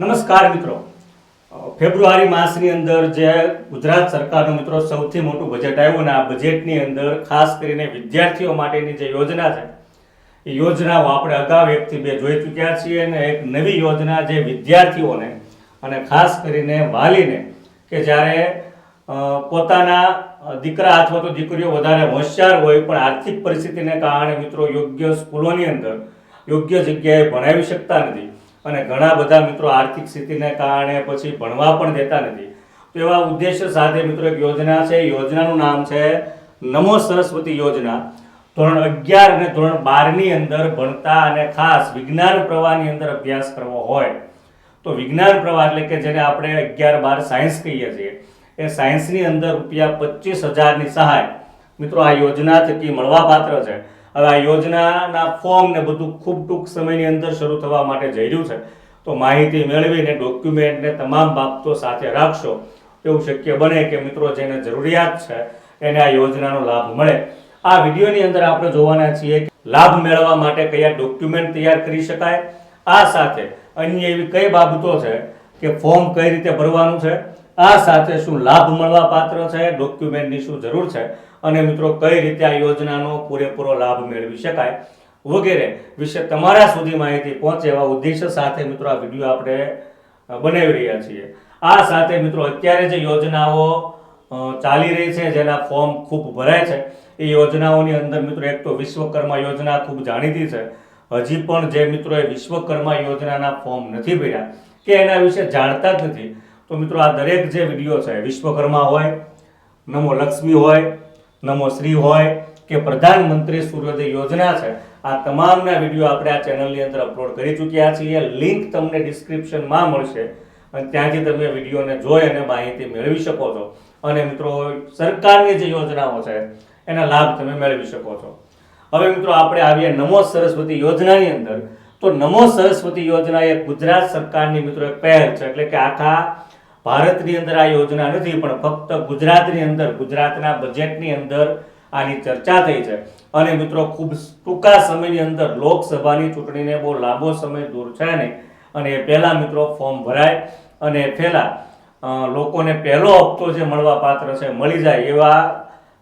નમસ્કાર મિત્રો. ફેબ્રુઆરી માસની અંદર જે ગુજરાત સરકારનું મિત્રો સૌથી મોટું બજેટ આવ્યું અને આ બજેટની અંદર ખાસ કરીને વિદ્યાર્થીઓ માટેની જે યોજના છે, એ યોજનાઓ આપણે અગાઉ એકથી બે જોઈ ચૂક્યા છીએ અને એક નવી યોજના જે વિદ્યાર્થીઓને અને ખાસ કરીને વાલીને કે જ્યારે પોતાના દીકરા અથવા તો દીકરીઓ વધારે હોશિયાર હોય પણ આર્થિક પરિસ્થિતિને કારણે મિત્રો યોગ્ય સ્કૂલોની અંદર યોગ્ય જગ્યાએ ભણાવી શકતા નથી અને ઘણા બધા મિત્રો આર્થિક સ્થિતિને કારણે પછી ભણવા પણ દેતા નથી. તો એવા ઉદ્દેશ્ય સાથે મિત્રો એક યોજના છે. યોજનાનું નામ છે નમો સરસ્વતી યોજના. ધોરણ અગિયાર અને ધોરણ બારની અંદર ભણતા અને ખાસ વિજ્ઞાન પ્રવાહની અંદર અભ્યાસ કરવો હોય. તો વિજ્ઞાન પ્રવાહ એટલે કે જેને આપણે અગિયાર બાર સાયન્સ કહીએ છીએ. એ સાયન્સની અંદર રૂપિયા પચીસ હજારની સહાય મિત્રો આ યોજના થકી મળવાપાત્ર છે. હવે આ યોજનાના ફોર્મ ને બધું ખૂબ ટૂંક સમયની અંદર શરૂ થવા માટે જઈ રહ્યું છે. તો માહિતી મેળવીને ડોક્યુમેન્ટને તમામ બાબતો સાથે રાખશો એવું શક્ય બને કે મિત્રો જેને જરૂરિયાત છે એને આ યોજનાનો લાભ મળે. આ વિડીયોની અંદર આપણે જોવાના છીએ કે લાભ મેળવવા માટે કયા ડોક્યુમેન્ટ તૈયાર કરી શકાય. આ સાથે અન્ય એવી કઈ બાબતો છે કે ફોર્મ કઈ રીતે ભરવાનું છે. આ સાથે શું લાભ મળવા પાત્ર છે ડોક્યુમેન્ટની શું જરૂર છે. અને મિત્રો, કઈ રીતે આ યોજનાનો પૂરેપૂરો લાભ મેળવી શકાય વગેરે વિશે તમારા સુધી માહિતી પહોંચે એવા ઉદ્દેશ્ય સાથે મિત્રો આ વીડિયો આપણે બનાવી રહ્યા છીએ. આ સાથે મિત્રો, અત્યારે જે યોજનાઓ ચાલી રહી છે, જેના ફોર્મ ખૂબ ભરાય છે, એ યોજનાઓની અંદર મિત્રો એક તો વિશ્વકર્મા યોજના ખૂબ જાણીતી છે. હજી પણ જે મિત્રોએ વિશ્વકર્મા યોજનાના ફોર્મ નથી ભર્યા, કે એના વિશે જાણતા જ નથી. તો મિત્રો, આ દરેક જે વીડિયો છે, વિશ્વકર્મા હોય, નમો લક્ષ્મી હોય નમો શ્રી હોય કે પ્રધાનમંત્રી સૂર્યોદય યોજના છે, આ તમામના વીડિયો આપણે આ ચેનલની અંદર અપલોડ કરી ચૂક્યા છીએ. લિંક તમને ડિસ્ક્રિપ્શનમાં મળશે. અને ત્યાંથી તમે વિડીયોને જોઈ અને માહિતી મેળવી શકો છો. અને મિત્રો, સરકારની જે યોજનાઓ છે, એના લાભ તમે મેળવી શકો છો. હવે મિત્રો, આપણે આવીએ નમો સરસ્વતી યોજનાની અંદર. તો નમો સરસ્વતી યોજના એ ગુજરાત સરકારની મિત્રો એક પહેલ છે, એટલે કે આખા ભારતની અંદર આ યોજના નથી, પણ ફક્ત ગુજરાતની અંદર, ગુજરાતના બજેટની અંદર આની ચર્ચા થઈ છે. અને મિત્રો, ખૂબ ટૂંકા સમયની અંદર લોકસભાની ચૂંટણીને બહુ લાંબો સમય દૂર છે નહીં. અને પહેલા મિત્રો, ફોર્મ ભરાય અને પહેલાં લોકોને પહેલો હપ્તો જે મળવા પાત્ર છે, મળી જાય એવા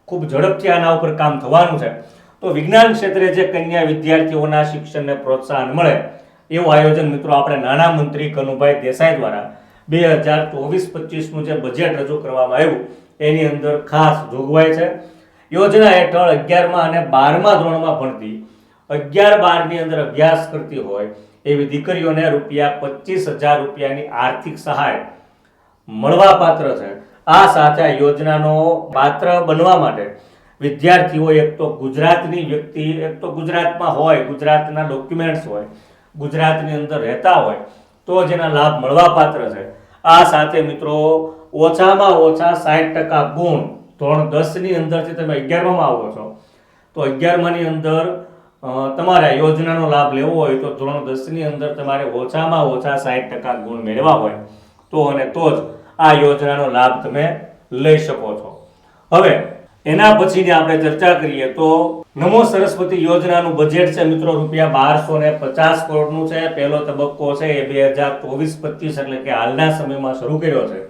ખૂબ ઝડપથી આના ઉપર કામ થવાનું છે. તો વિજ્ઞાન ક્ષેત્રે જે કન્યા વિદ્યાર્થીઓના શિક્ષણને પ્રોત્સાહન મળે, એવું આયોજન મિત્રો આપણે નાણાં મંત્રી કનુભાઈ દેસાઈ દ્વારા બે હજાર ચોવીસ પચીસનું જે બજેટ રજૂ કરવામાં આવ્યું, એની અંદર ખાસ જોગવાઈ છે. યોજના હેઠળ અગિયારમાં અને બારમા ધોરણમાં ભણતી, અગિયાર બારની અંદર અભ્યાસ કરતી હોય, એવી દીકરીઓને રૂપિયા પચીસ હજાર રૂપિયાની આર્થિક સહાય મળવાપાત્ર છે. આ સાથે આ યોજનાનો પાત્ર બનવા માટે વિદ્યાર્થીઓ એક તો ગુજરાતની વ્યક્તિ, એક તો ગુજરાતમાં હોય, ગુજરાતના ડોક્યુમેન્ટ્સ હોય, ગુજરાતની અંદર રહેતા હોય તો જેના લાભ મળવા પાત્ર છે. આ સાથે મિત્રો ઓછામાં ઓછા સાઠ ટકા ગુણ ધોરણ દસની અંદરથી તમે અગિયારમાં આવો છો. તો અગિયારમાંની અંદર તમારે યોજનાનો લાભ લેવો હોય તો ધોરણ દસની અંદર તમારે ઓછામાં ઓછા સાઠ ટકા ગુણ મેળવવા હોય તો અને તો જ આ યોજનાનો લાભ તમે લઈ શકો છો. હવે એના પછીની આપણે ચર્ચા કરીએ તો નમો સરસ્વતી યોજનાનું બજેટ છે મિત્રો રૂપિયા બારસો ને પચાસ કરોડનું છે. પહેલો તબક્કો છે એ બે હજાર ચોવીસ પચીસ એટલે કે હાલના સમયમાં શરૂ કર્યો છે.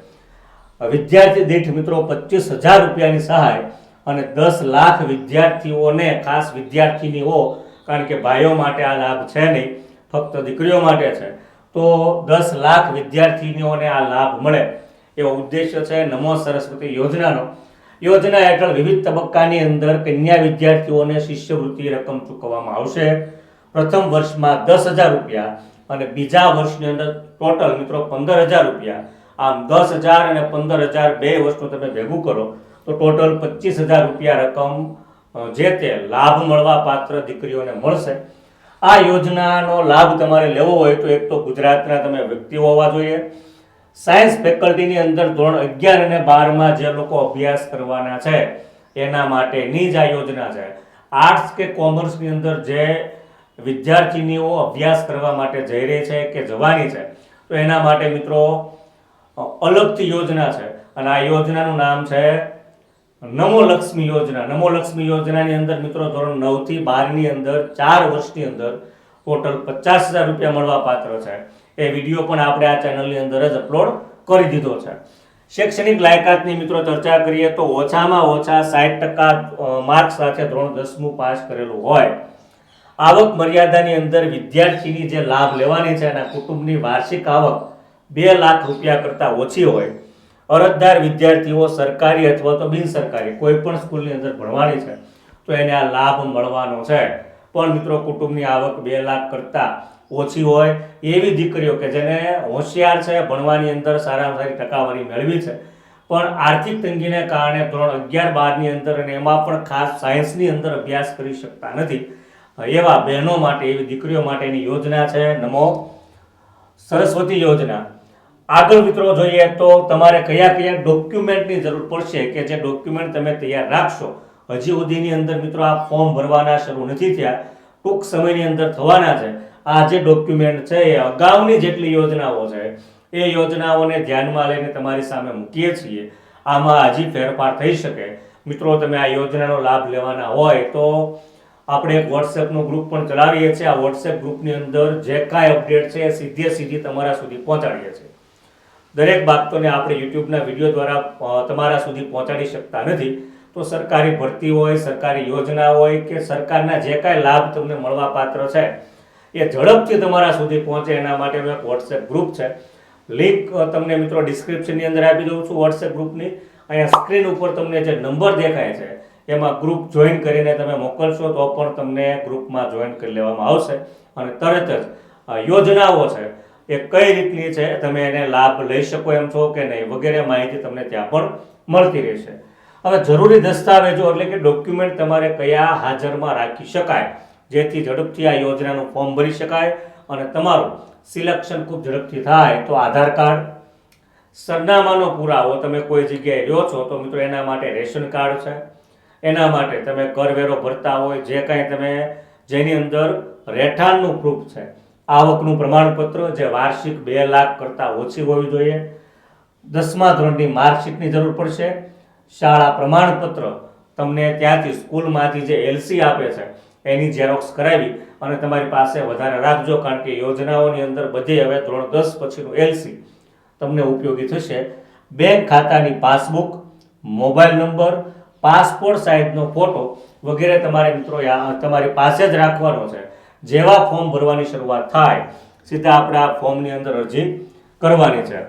વિદ્યાર્થી દીઠ મિત્રો પચીસ હજાર રૂપિયાની સહાય અને દસ લાખ વિદ્યાર્થીઓને ખાસ વિદ્યાર્થીનીઓ, કારણ કે ભાઈઓ માટે આ લાભ છે નહીં, ફક્ત દીકરીઓ માટે છે. તો દસ લાખ વિદ્યાર્થીનીઓને આ લાભ મળે એવો ઉદ્દેશ્ય છે નમો સરસ્વતી યોજનાનો. યોજના હેઠળ વિવિધ તબક્કાની અંદર કન્યા વિદ્યાર્થીઓને શિષ્યવૃત્તિ રકમ ચૂકવવામાં આવશે. પ્રથમ વર્ષમાં દસ હજાર રૂપિયા અને બીજા વર્ષની અંદર ટોટલ મિત્રો પંદર હજાર રૂપિયા. આમ દસ હજાર અને પંદર હજાર બે વર્ષનું તમે ભેગું કરો તો ટોટલ પચીસ હજાર રૂપિયા રકમ જે તે લાભ મળવા પાત્ર દીકરીઓને મળશે. આ યોજનાનો લાભ તમારે લેવો હોય તો એક તો ગુજરાતના તમે વ્યક્તિઓ હોવા જોઈએ. સાયન્સ ફેકલ્ટીની અંદર ધોરણ અગિયાર અને બારમાં જે લોકો અભ્યાસ કરવાના છે, એના માટેની જ આ યોજના છે. આર્ટ્સ કે કોમર્સની અંદર જે વિદ્યાર્થીનીઓ અભ્યાસ કરવા માટે જઈ રહી છે કે જવાની છે, તો એના માટે મિત્રો અલગથી યોજના છે. અને આ યોજનાનું નામ છે નમો લક્ષ્મી યોજના. નમો લક્ષ્મી યોજનાની અંદર મિત્રો ધોરણ નવથી બારની અંદર ચાર વર્ષની અંદર ટોટલ પચાસ હજાર રૂપિયા મળવા પાત્ર છે. એ વીડિયો પણ આપણે આ ચેનલની અંદર જ અપલોડ કરી દીધો છે. શૈક્ષણિક લાયકાતની મિત્રો ચર્ચા કરીએ તો ઓછામાં ઓછા સાઠ ટકા માર્ક સાથે ધોરણ દસમું પાસ કરેલું હોય. આવક મર્યાદાની અંદર વિદ્યાર્થીની જે લાભ લેવાની છે એના કુટુંબની વાર્ષિક આવક બે લાખ રૂપિયા કરતાં ઓછી હોય. અરજદાર વિદ્યાર્થીઓ સરકારી અથવા તો બિનસરકારી કોઈ પણ સ્કૂલની અંદર ભણવાની છે, તો એને આ લાભ મળવાનો છે. પણ મિત્રો કુટુંબની આવક બે લાખ કરતાં ઓછી હોય એવી દીકરીઓ કે જેને હોશિયાર છે, ભણવાની અંદર સારામાં સારી ટકાવારી મેળવી છે. પણ આર્થિક તંગીને કારણે ધોરણ અગિયાર બારની અંદર અને એમાં પણ ખાસ સાયન્સની અંદર અભ્યાસ કરી શકતા નથી. એવા બહેનો માટે, એવી દીકરીઓ માટેની યોજના છે. નમો સરસ્વતી યોજના. આગળ મિત્રો જોઈએ તો તમારે કયા કયા ડોક્યુમેન્ટની જરૂર પડશે કે જે ડોક્યુમેન્ટ તમે તૈયાર રાખશો? હજી સુધીની અંદર મિત્રો આ ફોર્મ ભરવાના શરૂ નથી થયા. ટૂંક સમયની અંદર થવાના છે. આ જે ડોક્યુમેન્ટ છે એ અગાઉની જેટલી યોજનાઓ છે, એ યોજનાઓને ધ્યાનમાં લઈને તમારી સામે મૂકીએ છીએ. આમાં હજી ફેરફાર થઈ શકે. મિત્રો, તમે આ યોજનાનો લાભ લેવાના હોય તો આપણે એક વોટ્સએપનું ગ્રુપ પણ ચલાવીએ છીએ. આ વોટ્સએપ ગ્રુપની અંદર જે કાંઈ અપડેટ છે એ સીધે સીધી તમારા સુધી પહોંચાડીએ છીએ. દરેક બાબતોને આપણે યુટ્યુબના વીડિયો દ્વારા તમારા સુધી પહોંચાડી શકતા નથી. તો સરકારી ભરતી હોય, સરકારી યોજના હોય કે સરકારના જે કાંઈ લાભ તમને મળવા પાત્ર છે, એ ઝડપથી તમારા સુધી પહોંચે. એના માટેનું એક વોટ્સએપ ગ્રુપ છે. લિંક તમને મિત્રો ડિસ્ક્રિપ્શનની અંદર આપી દઉં છું વોટ્સએપ ગ્રુપની અહીંયા સ્ક્રીન ઉપર તમને જે નંબર દેખાય છે, એમાં ગ્રુપ જોઈન કરીને તમે મોકલશો તો પણ તમને ગ્રુપમાં જોઈન કરી લેવામાં આવશે. અને તરત જ યોજનાઓ છે, એ કઈ રીતની છે, તમે એને લાભ લઈ શકો એમ છો કે નહીં, વગેરે માહિતી તમને ત્યાં પણ મળતી રહેશે. હવે જરૂરી દસ્તાવેજો એટલે કે ડોક્યુમેન્ટ તમારે કયા હાજરમાં રાખી શકાય, જેથી ઝડપથી આ યોજનાનું ફોર્મ ભરી શકાય અને તમારું સિલેક્શન ખૂબ ઝડપથી થાય. તો આધાર કાર્ડ, સરનામાનો પુરાવો, તમે કોઈ જગ્યાએ રહ્યો છો તો મિત્રો એના માટે રેશન કાર્ડ છે. એના માટે તમે કરવેરો ભરતા હોય, જે કાંઈ તમે જેની અંદર રહેઠાણનું પ્રૂફ છે. આવકનું પ્રમાણપત્ર જે વાર્ષિક બે લાખ કરતાં ઓછી હોવી જોઈએ. દસમા ધોરણની માર્કશીટની જરૂર પડશે. શાળા પ્રમાણપત્ર તમને ત્યાંથી સ્કૂલમાંથી જે એલસી આપે છે, એની ઝેરોક્સ કરાવી અને તમારી પાસે વધારે રાખજો, કારણ કે યોજનાઓની અંદર બધી હવે ધોરણ દસ પછીનું એલસી તમને ઉપયોગી થશે. બેંક ખાતાની પાસબુક, મોબાઈલ નંબર, પાસપોર્ટ સાઇઝનો ફોટો વગેરે તમારે મિત્રો તમારી પાસે જ રાખવાનો છે. જેવા ફોર્મ ભરવાની શરૂઆત થાય, સીધા આપણે આ ફોર્મની અંદર અરજી કરવાની છે.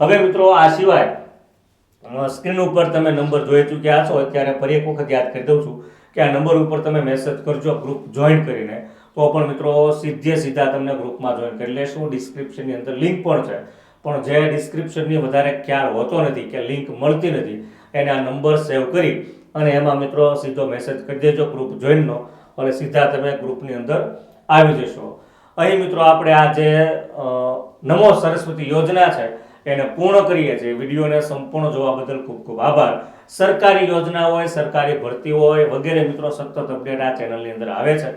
હવે મિત્રો આ સિવાય સ્ક્રીન ઉપર તમે નંબર જોઈ ચૂક્યા છો અત્યારે ફરી એક વખત યાદ કરી દઉં છું કે આ નંબર ઉપર તમે મેસેજ કરજો ગ્રુપ જોઈન કરીને. તો પણ મિત્રો, સીધે સીધા તમને ગ્રુપમાં જોઈન કરી લેશું. ડિસ્ક્રિપ્શનની અંદર લિંક પણ છે. પણ જે ડિસ્ક્રિપ્શનની વધારે ખ્યાલ હોતો નથી કે લિંક મળતી નથી, એને આ નંબર સેવ કરી અને એમાં મિત્રો સીધો મેસેજ કરી દેજો ગ્રુપ જોઈનનો અને સીધા તમે ગ્રુપની અંદર આવી જશો. અહીં મિત્રો, આપણે આ જે નમો સરસ્વતી યોજના છે એને પૂર્ણ કરીએ છીએ. વિડીયોને સંપૂર્ણ જોવા બદલ ખૂબ ખૂબ આભાર. સરકારી યોજના હોય, સરકારી ભરતી હોય વગેરે મિત્રો સતત અપડેટ આ ચેનલની અંદર આવે છે.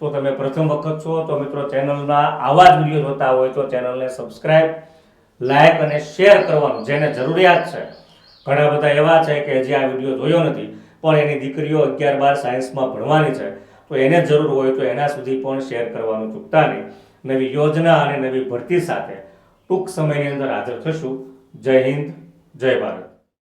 તો તમે પ્રથમ વખત છો, તો મિત્રો ચેનલના આવા જ વીડિયો જોતા હોય તો ચેનલને સબસ્ક્રાઇબ લાઈક અને શેર કરવાનું જેને જરૂરિયાત છે. ઘણા બધા એવા છે કે જે આ વીડિયો જોયો નથી, પણ એની દીકરીઓ અગિયાર બાર સાયન્સમાં ભણવાની છે. તો એને જરૂર હોય તો એના સુધી પણ શેર કરવાનું ચૂકતા નહીં. નવી યોજના અને નવી ભરતી સાથે ટૂંક સમયની અંદર હાજર થશું. જય હિન્દ જય ભારત.